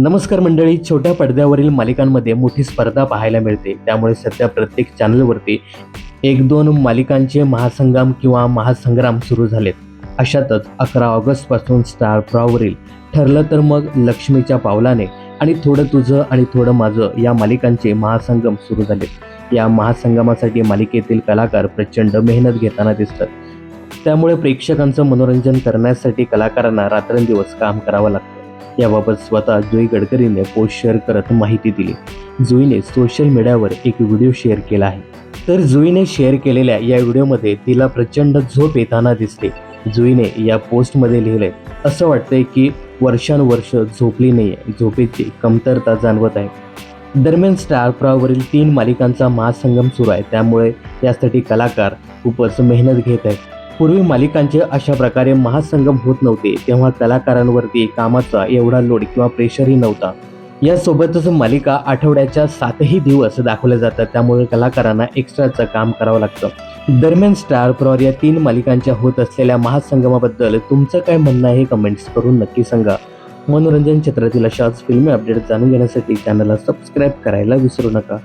नमस्कार मंडळी छोट्या पडद्यावरील मालिकांमध्ये मोठी स्पर्धा पाहायला मिळते. त्यामुळे सध्या प्रत्येक चॅनलवरती एक दोन मालिकांचे महासंग्राम किंवा महासंग्राम सुरू झालेत. अशातच अकरा ऑगस्टपासून स्टार प्रॉवरील ठरलं तर मग लक्ष्मीच्या पावलाने आणि थोडं तुझं आणि थोडं माझं या मालिकांचे महासंगम सुरू झालेत. या महासंगमासाठी मालिकेतील कलाकार प्रचंड मेहनत घेताना दिसतात. त्यामुळे प्रेक्षकांचं मनोरंजन करण्यासाठी कलाकारांना रात्रंदिवस काम करावं लागतं. याबाबत स्वतः जुई गडकरीने पोस्ट शेअर करत माहिती दिली. जुईने सोशल मीडियावर एक व्हिडिओ शेअर केला आहे. तर जुईने शेअर केलेल्या या व्हिडिओमध्ये तिला प्रचंड झोप येताना दिसते. जुईने या पोस्टमध्ये लिहिलंय असं वाटतंय की वर्षानुवर्ष झोपली नाहीये. झोपेची कमतरता जाणवत आहे. दरम्यान स्टार प्रवावरील तीन मालिकांचा महासंगम सुरू आहे. त्यामुळे यासाठी कलाकार खूपच मेहनत घेत आहेत. पूर्वी मालिकांचे अशा प्रकारे महासंगम होत नव्हते तेव्हा कलाकारांवरती कामाचा एवढा लोड किंवा प्रेशरही नव्हता. यासोबतच मालिका आठवड्याच्या सातही दिवस दाखवल्या जातात त्यामुळे कलाकारांना एक्स्ट्राचं काम करावं लागतं. दरम्यान स्टार प्रॉर या तीन मालिकांच्या होत असलेल्या महासंगमाबद्दल तुमचं काय म्हणणं आहे कमेंट्स करून नक्की सांगा. मनोरंजन क्षेत्रातील अशाच फिल्मी अपडेट जाणून घेण्यासाठी चॅनलला सबस्क्राईब करायला विसरू नका.